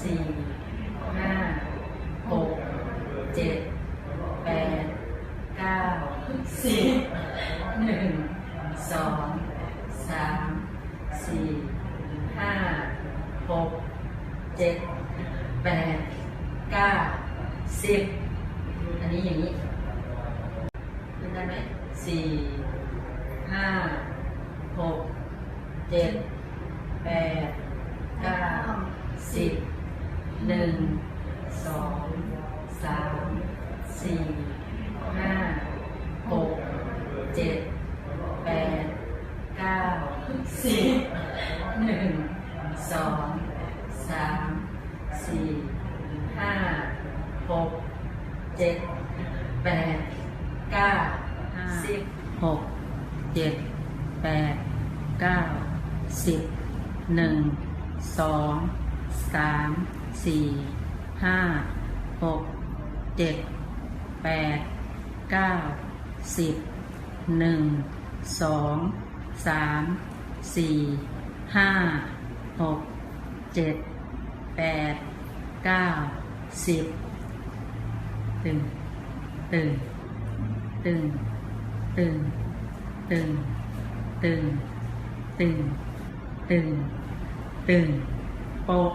สี่ห้าหกเจ็ดแปดเก้าสิบหนึ่งสองสามสี่ห้าหกเจ็ดแปดเก้าสิบอันนี้อย่างนี้ขึ้นได้ไหมสี่ห้าหกเจ็ดแปดเก้าสิบ หนึ่งสองสามสี่ห้าหกเจ็ดแปดเก้าสิบหนึ่งสองสามสี่ห้าหกเจ็ดแปดเก้าสิบหกเจ็ดแปดเก้าสิบหนึ่งสอง สามสี่ห้าหกเจ็ดแปดเก้าสิบหนึ่งสองสามสี่ห้าหกเจ็ดแปดเก้าสิบตึงตึงตึงตึงตึงตึงตึงตึงตึงโปะ